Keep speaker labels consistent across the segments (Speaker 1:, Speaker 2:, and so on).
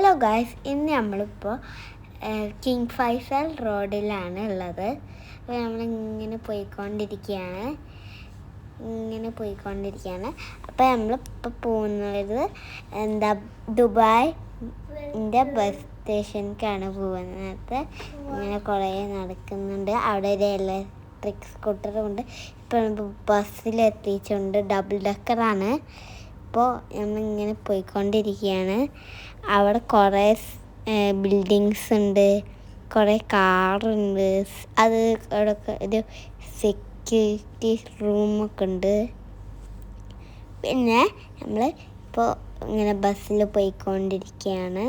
Speaker 1: Hello guys ഇന്ന് നമ്മളിപ്പോൾ King Faisal റോഡിലാണ് ഉള്ളത്. അപ്പോൾ നമ്മളിങ്ങനെ പോയിക്കൊണ്ടിരിക്കുകയാണ്. ഇങ്ങനെ പോയിക്കൊണ്ടിരിക്കുകയാണ്. അപ്പോൾ നമ്മളിപ്പോൾ പോകുന്നത് എന്താ ദുബായ് ന്റെ ബസ് സ്റ്റേഷനിലേക്കാണ് പോകുന്നത്. ഇങ്ങനെ കുറേ നടക്കുന്നുണ്ട്. അവിടെ ഒരു ഇലക്ട്രിക് സ്കൂട്ടറും ഉണ്ട്. ഇപ്പോൾ ബസ്സിലെത്തിയിട്ടുണ്ട് ഡബിൾ ഡക്കറാണ് ഇപ്പോൾ നമ്മളിങ്ങനെ പോയിക്കൊണ്ടിരിക്കുകയാണ്. അവിടെ കുറേ ബിൽഡിങ്സ് ഉണ്ട്. കുറേ കാറുണ്ട് അത് അവിടെ ഒരു സെക്യൂരിറ്റി റൂമൊക്കെ ഉണ്ട്. പിന്നെ നമ്മൾ ഇപ്പോൾ ഇങ്ങനെ ബസ്സിൽ പോയിക്കൊണ്ടിരിക്കുകയാണ്.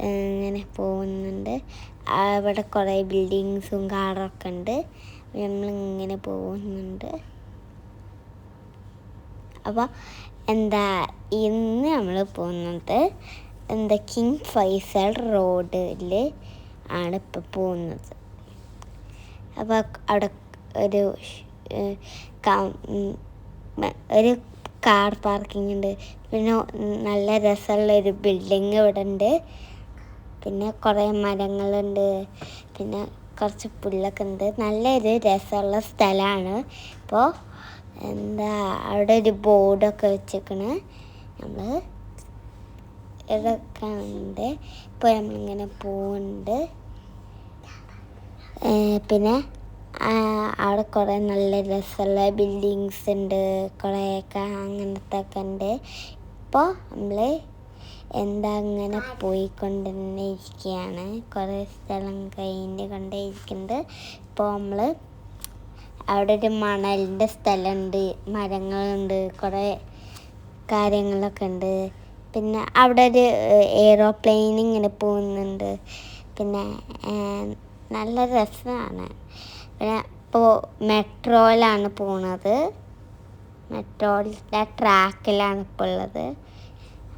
Speaker 1: ഇങ്ങനെ പോകുന്നുണ്ട്. അവിടെ കുറേ ബിൽഡിങ്സും കാറൊക്കെ ഉണ്ട്. നമ്മളിങ്ങനെ പോകുന്നുണ്ട്. അപ്പോൾ എന്താ ഇന്ന് നമ്മൾ പോകുന്നത് എന്താ കിങ് ഫൈസൽ റോഡിൽ ആണ് ഇപ്പോൾ പോകുന്നത്. അപ്പോൾ അവിടെ ഒരു ഒരു കാർ പാർക്കിംഗ് ഉണ്ട്. പിന്നെ നല്ല രസമുള്ള ഒരു ബിൽഡിങ് ഇവിടെ ഉണ്ട്. പിന്നെ കുറേ മരങ്ങളുണ്ട്. പിന്നെ കുറച്ച് പുല്ലൊക്കെ ഉണ്ട്. നല്ലൊരു രസമുള്ള സ്ഥലമാണ്. ഇപ്പോൾ എന്താ അവിടെ ഒരു ബോർഡൊക്കെ വെച്ചേക്കണ്. നമ്മൾ ഇതൊക്കെ ഉണ്ട് ഇപ്പോൾ നമ്മളിങ്ങനെ പോകുന്നുണ്ട് പിന്നെ അവിടെ കുറേ നല്ല രസമുള്ള ബിൽഡിങ്സ് ഉണ്ട് കുറേയൊക്കെ അങ്ങനത്തെ ഒക്കെ ഉണ്ട് ഇപ്പോൾ നമ്മൾ എന്താ അങ്ങനെ പോയിക്കൊണ്ട് ഇരിക്കുകയാണ് കുറേ സ്ഥലം കഴിഞ്ഞ് കൊണ്ടേ ഇരിക്കുന്നുണ്ട് ഇപ്പോൾ നമ്മൾ അവിടെ ഒരു മണലിന്റെ സ്ഥലമുണ്ട് മരങ്ങളുണ്ട് കുറേ കാര്യങ്ങളൊക്കെ ഉണ്ട്. പിന്നെ അവിടെ ഒരു എയ്റോപ്ലെയിൻ ഇങ്ങനെ പോകുന്നുണ്ട്. പിന്നെ നല്ല രസമാണ്. പിന്നെ ഇപ്പോൾ മെട്രോയിലാണ് പോണത്. മെട്രോയിലെ ട്രാക്കിലാണ് ഇപ്പോൾ ഉള്ളത്.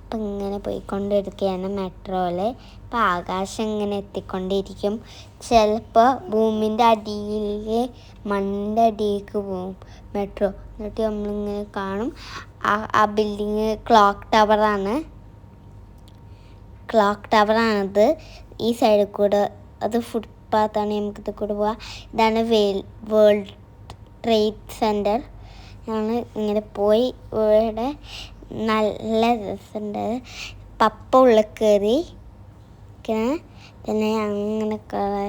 Speaker 1: അപ്പം ഇങ്ങനെ പോയിക്കൊണ്ടിരിക്കുകയാണ് മെട്രോയിൽ അപ്പം ആകാശം ഇങ്ങനെ എത്തിക്കൊണ്ടിരിക്കും. ചിലപ്പോൾ ഭൂമിന്റെ അടിയിൽ മണ്ണിന്റെ അടിയിലേക്ക് പോവും മെട്രോ. എന്നിട്ട് നമ്മളിങ്ങനെ കാണും. ആ ആ ബിൽഡിങ് ക്ലോക്ക് ടവറാണ്. ക്ലോക്ക് ടവറാണത്. ഈ സൈഡിൽ കൂടെ അത് ഫുട്പാത്താണ്. നമുക്കിത് കൂടെ പോവാം. ഇതാണ് വേൾഡ് ട്രേഡ് സെന്റർ ഞങ്ങൾ ഇങ്ങനെ പോയി ഇവിടെ നല്ല രസമുണ്ട് പപ്പ ഉള്ളിൽ പിന്നെ അങ്ങനെ കുറേ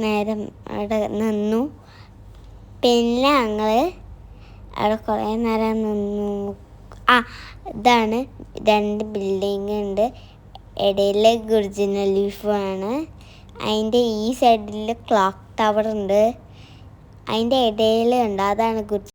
Speaker 1: നേരം അവിടെ നിന്നു. പിന്നെ ഞങ്ങൾ അവിടെ കുറേ നേരം നിന്നു. ആ ഇതാണ് രണ്ട് ബിൽഡിങ് ഉണ്ട്. ഇടയിൽ ഗുർജിന ലീഫാണ് അതിന്റെ ഈ സൈഡിൽ ക്ലോക്ക് ടവർ ഉണ്ട്. അതിന്റെ ഇടയിൽ ഉണ്ട് അതാണ് ഗുർജി